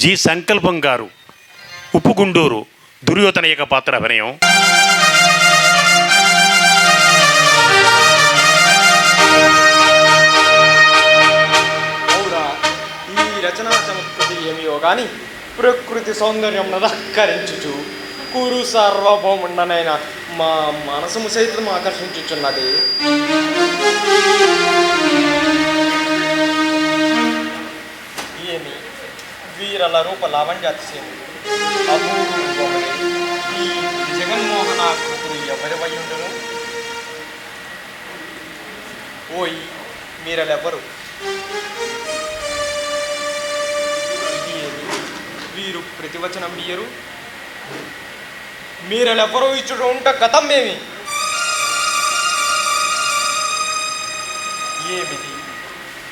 G సంకల్పం గారు ఉప్పుగుండూరు దుర్యోధన యొక్క పాత్ర అభినయం. అవురా ఈ రచనా సంస్కృతి ఏమియో గాని ప్రకృతి సౌందర్యం నదహకరించుచు కురు సార్వభౌముండనైన మా మనసుము సైతం ఆకర్షించుచున్నది. వీరల రూప లావణ్యాతిశయం అపూర్వములే ఈ జగన్మోహనాకృతులు ఉండను? ఓయ్ మీరలెవ్వరు? వీరు ప్రతివచనం ఇయ్యరు? మీరెవరో ఇచ్చుడు ఉంట గతం ఏమి? ఏమిది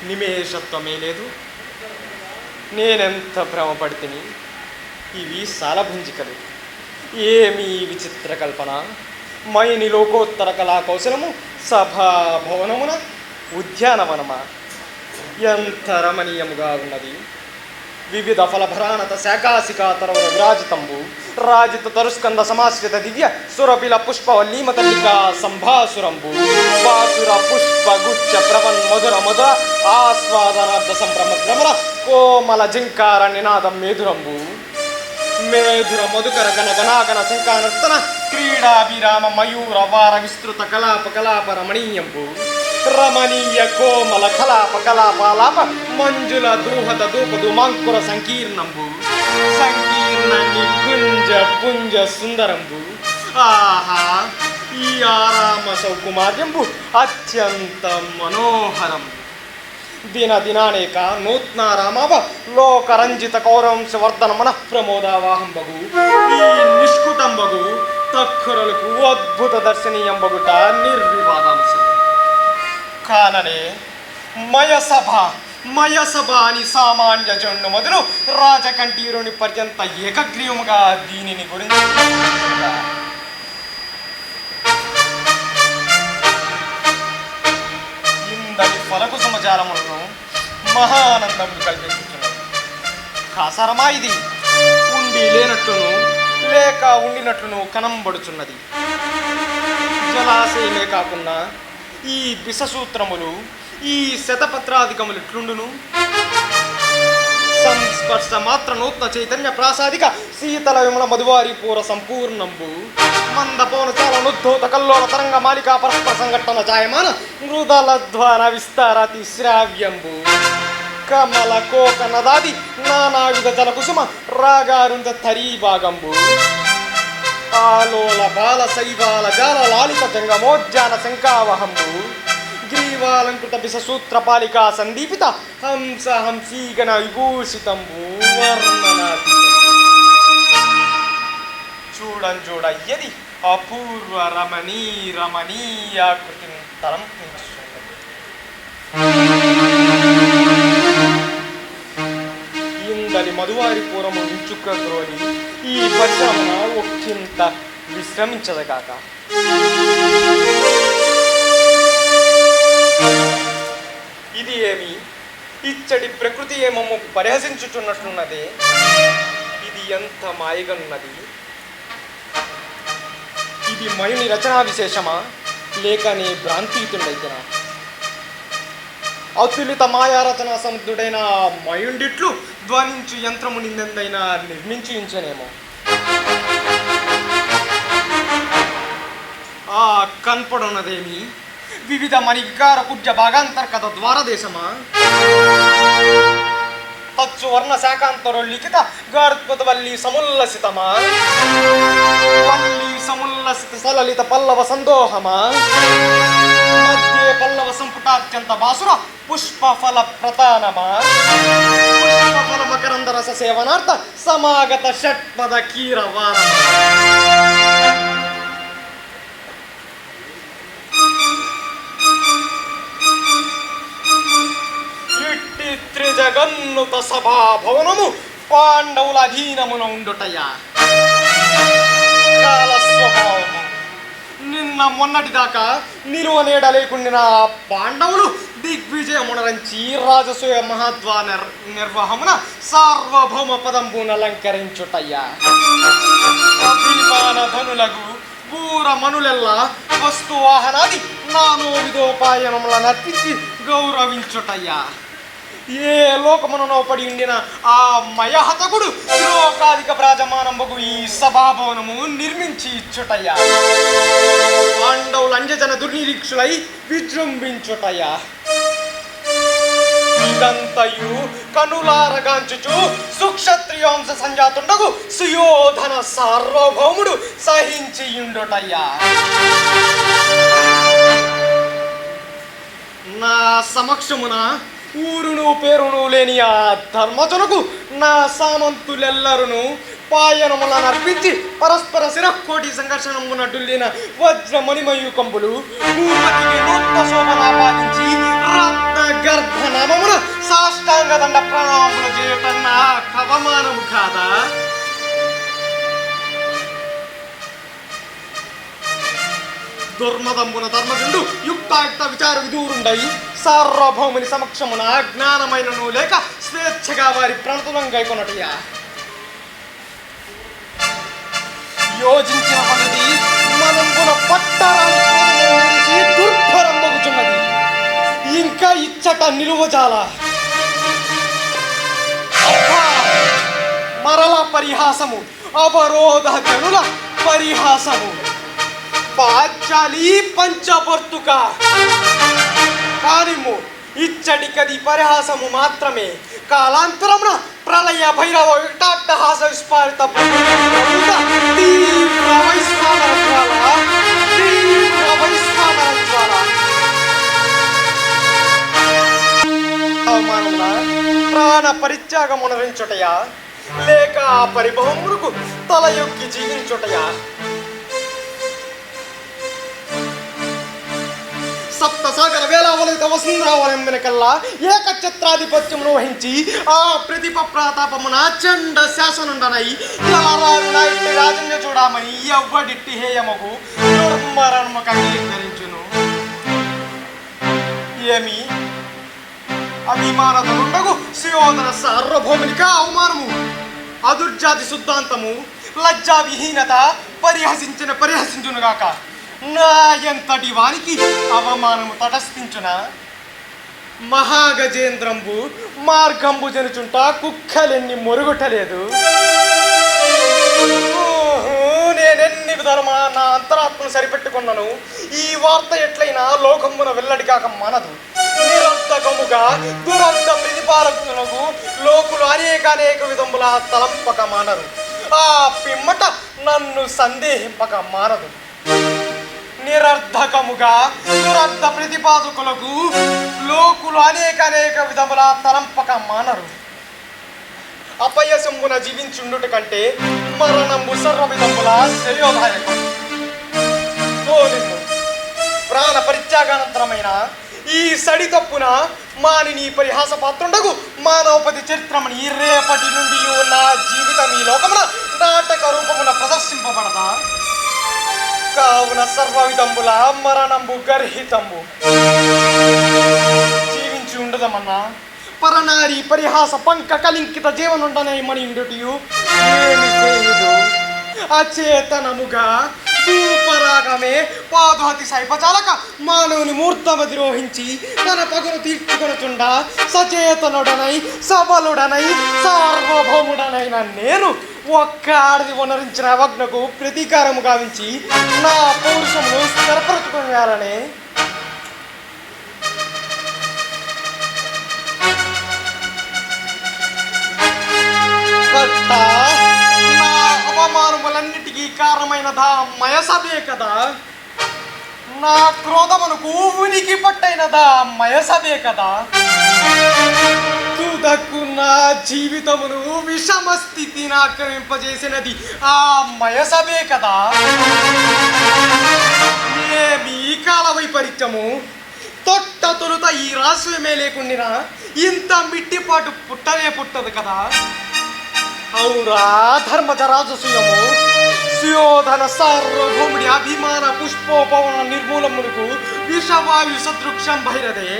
నిమేషత్వమే లేదు? నేనెంత భ్రమపడితిని? ఇవి సాలభుంజికలు. ఏమి ఈ విచిత్ర కల్పన. మైని లోకోత్తర కళా కౌశలము సభా భవనమున ఉద్యానవనమా? ఎంత రమణీయముగా ఉన్నది. వివిధ ఫలభరాణత శాకాసికాతరవ విరాజితంబు. రాజిత తరుస్కంద సమాశ్రిత దివ్య సురపిల పుష్పవల్లీమతల్లికా సంభాసురంబు. వాసుర పుష్ప గుచ్చ ప్రవన్ మధుర మధుర ఆస్వాదనార్థ సంభ్రమ భ్రమర కోమల జింకార నినాదం మేధురంబు. మేధుర మధుకర గణ గణాగణ శంకానర్తన క్రీడాభిరామ మయూర వార విస్తృత కలాప కలాప రమణీయంబు. రమణీయ కోమల కలాప కలాపాలాప మంజుల దూహద దూపదు మాంకుర సంకీర్ణంబు. సంకీర్ణ నికుంజ పుంజ సుందరంబు. ఆహా ఈ ఆరామ సౌకుమార్యంబు అత్యంత మనోహరంబు. దిన దినానేక నూత్న రామవ లోకరంజిత కౌరంశ వర్ధన మనః ప్రమోదావాహం బగు ఈ నిష్కుటం బగు తక్కురలకు అద్భుత దర్శనీయం బగుట నిర్వివాదాంశం కాననే మయసభ మయసభ అని సామాన్య జండు మొదలు రాజకంఠీరుని పర్యంత ఏకగ్రీవముగా దీనిని గురించి ఇందలి ఫలకు సమజాలములను మహానందం కల్పించుతున్నది కాసరమా ఇది? ఉండి లేనట్లును లేక ఉండినట్లును కనంబడుచున్నది. జలాశయమే కాకుండా ఈ విషసూత్రములు ఈ శతపత్రాధికములు ఇట్లుండును సంస్పర్శ మాత్ర నూత్న చైతన్య ప్రాసాదిక శీతల విమల మధువారి పూర సంపూర్ణంబు. మందపోన చాల నుద్ధోత కల్లోల తరంగ మాలికా పరస్పర సంఘటన జాయమాన మృదల ద్వారా విస్తారాతి శ్రావ్యంబు. కమల కోక నదాది నానావిధ జల కుసుమ రాగారుంద తరీ భాగంబు ఆలోల బాల శైవాల జాల లాలిత జంగమోద్యాన శంకావహంబు గ్రీవాలంకృత బిస సూత్రపాలికా సందీపిత హంస హంసీగణ విభూషితంబు వర్ణనాతీతం. చూడం చూడయ్యది అపూర్వ రమణీ రమణీయాకృతిని తలంపించుతున్నది పూరము ఈ పరిశ్రమ ఒక్కింత విశ్రమించదగాక. ఇది ఏమి? ఇచ్చడి ప్రకృతి ఏమము పరిహసించుచున్నట్లున్నదే? ఇది ఎంత మాయగనున్నది? ఇది మయుని రచనా విశేషమా? లేక నీ భ్రాంతియుతుండైతేనా? అతులిత మాయారచన సముద్రుడైన మయుండిట్లు ధ్వనించు యంత్రము నిందెందైనా నిర్మించి ఇంచనేమో ఆ కనపడున్నదేమి వివిధ మణికార వికార కుబ్జ భాగాంతర్గత ద్వారదేశమా? తచ్చు వర్ణ శాకాంతరు లిఖిత గార్త్పద వల్లి సముల్లసితమా? వల్లి సముల్లసిత సలలిత పల్లవ సందోహమా? మధ్య పల్లవ సంపుటాత్యంత బాసుర పుష్ప ఫల ప్రతానమా మకరంద రస సేవనార్థ సమాగత షట్పద కీరవారమా ఇట్టి త్రిజగన్నుత సభా భవనము పాండవుల అధీనమున ఉండుటయా కాల స్వభావము నిన్న మొన్నటిదాకా నిలువ నీడ లేకుండిన పాండవులు దిగ్విజయమునరంచి రాజసూయ మహాద్వా నిర్ నిర్వహమున సార్వభౌమ పదంబున అలంకరించుటయ్యా అభిమాన ధనులకు పూర మనులెల్లా వస్తు వాహనాది నానో విధోపాయనముల నర్పించి గౌరవించుటయ్యా ఏ లోకమునో పడి ఉండిన ఆ మయహతకుడు లోకాధిక ప్రాజమానంబకు ఈ సభాభవనము నిర్మించి ఇచ్చుటయ్యా. పాండవులు అంజజన దుర్నిరీక్షులై విజృంభించుటయ్యా. ఇదంతయు కనులారగాంచుచు సుక్షత్రియాంశ సంజాతుండగు సుయోధన సార్వభౌముడు సహించియుండుటయ్యా. నా సమక్షమున ఊరును పేరును లేని ఆ ధర్మజునకు నా సామంతులెల్లరును పాయనముల నర్పించి పరస్పర శిరకోటి సంఘర్షణమున డుల్లిన వజ్రమణిమయూకంబులు భూపతికి నూత్న శోభనాపాదించి రత్న గర్భ నామమున సాష్టాంగ దండ ప్రణామములు చేయటం నా కవమానము కాదా? దుర్మదంబున ధర్మజుండు యుక్తాయుక్త విచార విదూరుండై సార్వభౌముని సమక్షమున జ్ఞానమైనను లేక స్వేచ్ఛగా వారి ప్రణతులం గైకొనటయ్యా యోజించిన పనిది మనంబున పట్టరాని క్రోధమును విడిచి ఇంకా ఇచ్చట నిలువజాల. చాలా మరల పరిహాసము. అవరోధ గనుల పరిహాసము. పాచాలి పంచభర్తుక కానిము ఇచ్చటికది పరిహాసము మాత్రమే. కాలాంతరమున ప్రళయ భైరవ విటాట్టహాస విస్పారిత తీవ్ర వైశ్వానర తీవ్ర అవమానమున ప్రాణ పరిత్యాగమునరించుటయా లేక ఆ పరిభవమునకు తల యొక్కి జీవించుటయా? సప్త సాగర వేలావలిత వసుంధరావలం వెనకల్లా ఏకఛత్రాధిపత్యమును వహించి ఆ ప్రతిభ ప్రాతాపమున చండ శాసనుండనై ఎలరారు నాయుడి రాజన్య చూడమని ఎవ్వడిట్టి హేయమకు దుర్మరణము అంగీకరించును ఏమి? అభిమానతలుండగు సుయోధన సార్వభౌమిక అవమానము అదుర్జాతి సిద్ధాంతము లజ్జా విహీనత పరిహసించిన పరిహసించునుగాక. నా ఎంతటి వానికి అవమానము తటస్థించున? మహాగజేంద్రంబు మార్గంబు జనుచుంట కుక్కలెన్ని మొరుగుటలేదు? నేనెన్ని విధాలమా నా అంతరాత్మను సరిపెట్టుకున్నాను? ఈ వార్త ఎట్లయినా లోకమున వెల్లడి కాక మనదు. నిరర్థకముగా దురర్థ ప్రతిపాలకులకు లోకులు అనేక అనేక విధముల తలంపక మానరు. ఆ పిమ్మట నన్ను సందేహింపక మానదు. నిరర్ధకముగా దురర్థ ప్రతిపాదకులకు లోకులు అనేక అనేక విధముల తలంపక మానరు. అపయసంబున జీవించుండుట కంటే మరణము సర్వ విధముల శ్రేయోదాయకం. ప్రాణ పరిత్యాగానంతరమైన ఈ సడి తప్పున మానిని పరిహాస పాత్రుండగు మానవపతి చరిత్రమని రేపటి నుండి నా జీవితం ఈ లోకమున నాటక రూపమున ప్రదర్శింపబడదా? కావున సర్వవిధంబుల మరణంబు గర్హితంబు. జీవించి ఉండదమన్నా. పరనారి పరిహాస పంక కలింకిత జీవనుండనే మని ఇండుటియు ఏమి చేయదు? అచేతనముగా భూపరాగమే పాదహతి సైపచాలక మానవుని మూర్తమధిరోహించి తన పగును తీర్చుకొనుచుండా. సచేతనుడనై సబలుడనై సార్వభౌముడనైన నేను ఒక్క ఆడది వనరించిన అవజ్ఞకు ప్రతీకారము గావించి నా పౌరుషమును స్థిరపరచుకునేయాలనే కట్టా అవమానములన్నిటికీ కారణమైనదా మయసభే కదా? నా క్రోధమునకు ఉనికి పట్టైనదా మయసభే కదా? తుదకు నా జీవితమును విషమ స్థితిని ఆక్రమింపజేసినది ఆ మయసభే కదా? ఏమి కాల వైపరీత్యము తొట్ట తొలుత ఈ రాశ్వమే లేకుండినా ఇంత మిట్టిపాటు పుట్టనే పుట్టదు కదా? అవురా ధర్మజరాజసూయము సుయోధన సార్వభౌముడి అభిమాన పుష్పోపవన నిర్మూలమునకు విషవాయు సదృక్షం భైరదే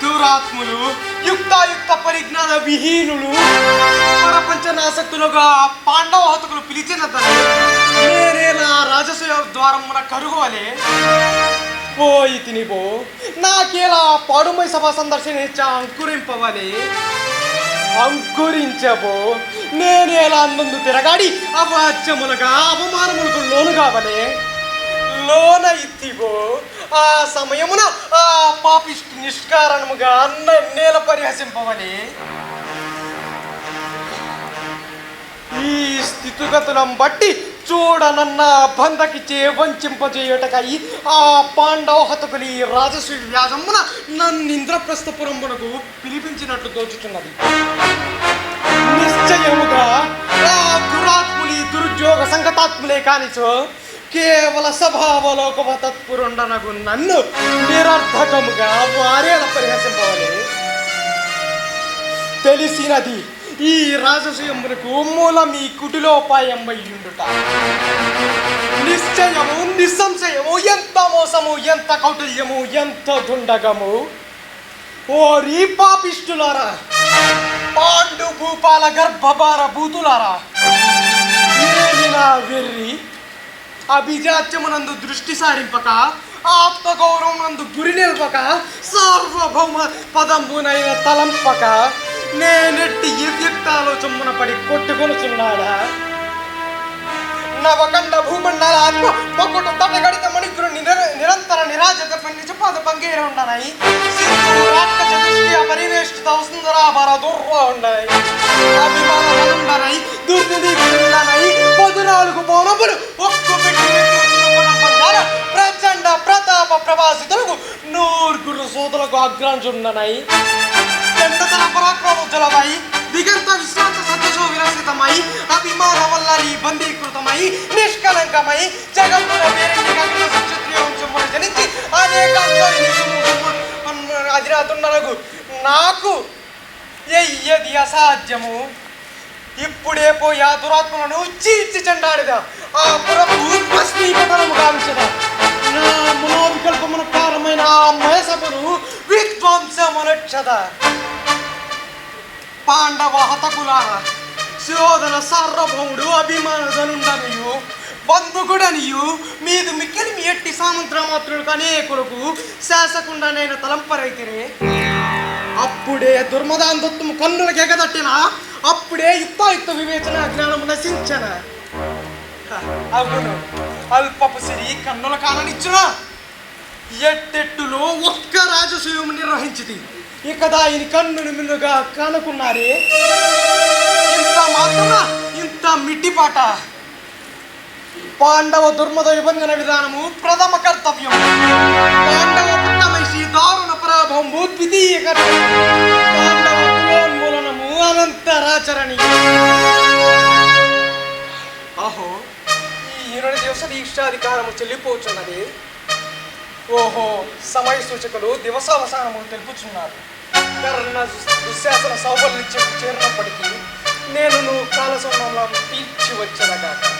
దురాత్ములు యుక్తాయుక్త పరిజ్ఞాన విహీనులు ప్రపంచనాసక్తులుగా పాండవ హతుకులు పిలిచిన తల్లి నేనేలా రాజసూయ ద్వారమున కరుగోలే పోయి తినిపో నాకేలా పాడుమై సభ సందర్శించ అంకురింపవలే. అంకురించబో. నేనేలా నందు తిరగాడి అవాచ్యములుగా అవమానములకు లోను కావలే. లోన ఇత్తిగో ఆ సమయమున ఆ పాపిష్టి నిష్కారణముగా అన్న నేల పరిహసింపవని ఈ స్థితిగతులను బట్టి చూడనన్న బంధకిచ్చే వంచింపజేయుటకై ఆ పాండవ హతకులి రాజశ్రీ వ్యాసమున నన్ను ఇంద్రప్రస్థపురమునకు పిలిపించినట్లు తోచుతున్నది నిశ్చయముగా ఆ దురాత్ములి దురుద్యోగ సంగతాత్ములే కానిచో కేవల స్వభావలోకవ తత్పురుండనగు నన్ను నిరర్థకముగా వారేల పరిహసింపవలే. తెలిసినది ఈ రాజసూయమునకు మూలం ఈ కుటిలోపాయంబయ్యుండుట. నిశ్చయము నిస్సంశయము ఎంత మోసము ఎంత కౌటిల్యము ఎంత దుండగము? ఓ రీపాపిష్టులారా పాండు భూపాల గర్భభార భూతులారా నా వెర్రి? అభిజాత్యమునందు దృష్టి సారింపక ఆత్మగౌరవమునందు గురి నిల్పక సార్వభౌమ పదంబునైన తలంపక నేనెట్టి ఇవ్యక్తాలోచమున పడి కొట్టుకొనుచున్నాడా? నవకండ భూమండల ఆత్మ పొక్కుట తటగడిత మణికులు నిర నిరంతర నిరాజత నిజపాద పంగేర ఉండనాయి సింధు రాక్షస దృష్టి పరివేష్టిత సుందరాభర దుర్వ ఉండనాయి అభిమాన ఉండనాయి దుర్నిధి ఉండనాయి పదునాలుగు పౌనములు ఒక్కు పెట్టి ప్రచండ ప్రతాప ప్రభాసితులకు నూరుగురు సోదరులకు అగ్రాంచుండనాయి ఎండతన పరాక్రమోజ్వలమై దిగంత విశ్రాంత సత్యశో విరసితమై అభిమాన వల్లరి బందీకృతమై నిష్కలంకమై జగత్తుల పేరింటి కవిత సుక్షత్రియ జనించి అనేక అధిరాతుండనగు నాకు ఎయ్యది అసాధ్యము. ఇప్పుడే పోయి ఆ దురాత్మలను చీల్చి చెండాడిదా. ఆ పురపు భస్మీపతనము గావించదా. నా మనోవికల్పమున కారమైన ఆ మయసమును విధ్వంసమునక్షదా పాండవ హతకుల శోధన సార్వభౌముడు అభిమానదనుండనియు బంధుకుడనియు మీదు మిక్కిలి మీ ఎట్టి సామంత్రమాత్రులకు అనేకులకు శాసకుండనైన తలంపరైతిరే. అప్పుడే దుర్మదాంధత్వము కన్నులకు ఎగదట్టిన అప్పుడే యుక్తాయుక్త వివేచన జ్ఞానము నశించన. అవును అల్పపు సిరి కన్నుల కాలనిచ్చున? ఎట్టెట్టులో ఒక్క రాజసూయము నిర్వహించింది ఇక దాని కన్నును మిన్నుగా కనుకున్నారే ఇంత మాత్రమ? ఇంత మిట్టిపాట పాండవ దుర్మద విభంజన విధానము ప్రథమ కర్తవ్యం. పాండవ పుట్టమైసి దారుణ పరాభవము ద్వితీయ కర్తవ్యం పాండవ కులోన్మూలనము అనంతరాచరణి. అహో ఈ ఇరవై దివసాలు ఇష్టాధికారము చెల్లిపోతున్నది ఓహో సమయ సూచకులు దివసావసానము తెలుపుచున్నారు. కర్ణ దుశ్శాసన సౌబల్యం చేరినప్పటికీ నేను నువ్వు కాలసంలో పీల్చి వచ్చేదగాక